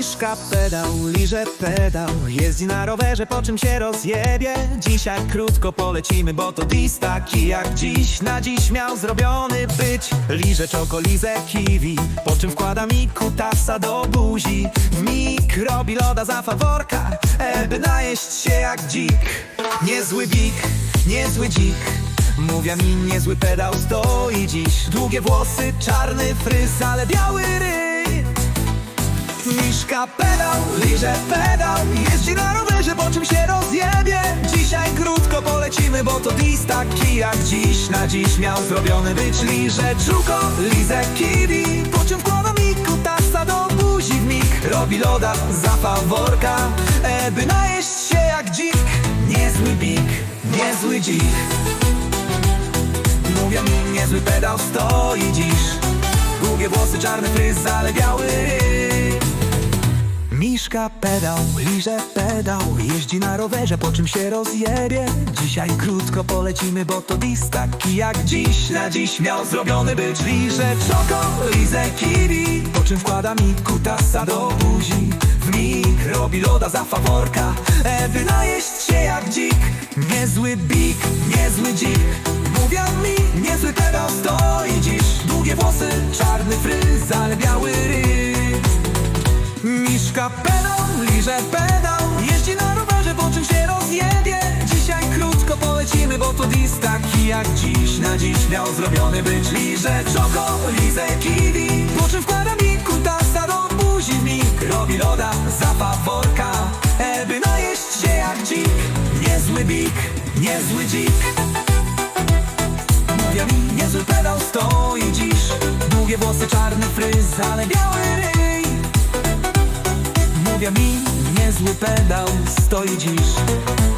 Miszka pedał, liże pedał. Jeździ na rowerze, po czym się rozjebie. Dzisiaj krótko polecimy, bo to dis taki jak dziś. Na dziś miał zrobiony być Liże czokolizę kiwi. Po czym wkłada mi kutasa do buzi. Mik robi loda za faworka e, By najeść się jak dzik. Niezły bik, niezły dzik. Mówię mi niezły pedał stoi dziś. Długie włosy, czarny fryz, ale biały ryj Miszka pedał, liże pedał. Jeździ na rowerze, po czym się rozjebie. Dzisiaj krótko polecimy, bo to dis taki jak dziś. Na dziś miał zrobiony być liże czuko, lizę kiwi. Po czym wkłada mi kutasa do buzi w mig. Robi loda za faworka e, By najeść się jak dzik. Niezły bik, niezły dzik. Mówią mi niezły pedał stoi dziś. Długie włosy, czarny fryz, ale Miszka pedał, liże pedał Jeździ na rowerze, po czym się rozjebie. Dzisiaj krótko polecimy, bo to dis taki jak dziś. Na dziś miał zrobiony być liże czoko, lizę kiwi. Po czym wkłada mi kutasa do buzi. W mig robi loda za faworka. E, By najeść się jak dzik. Niezły bik, niezły dzik. Mówią mi, niezły pedał stoi dziś. Długie włosy, czarny fryz, ale biały Miszka liże pedał Jeździ na rowerze, po czym się rozjebie. Dzisiaj krótko polecimy, bo to dis taki jak dziś. Na dziś miał zrobiony być liże czoko, lizę kiwi. Po czym wkłada mi kutasa do buzi Mik. Robi loda za faworka e, By najeść się jak dzik. Niezły bik, niezły dzik. Mówię mi, niezły pedał stoi dziś. Długie włosy, czarny fryz, ale biały ryj. Mówię mi, niezły pedał stoi dziś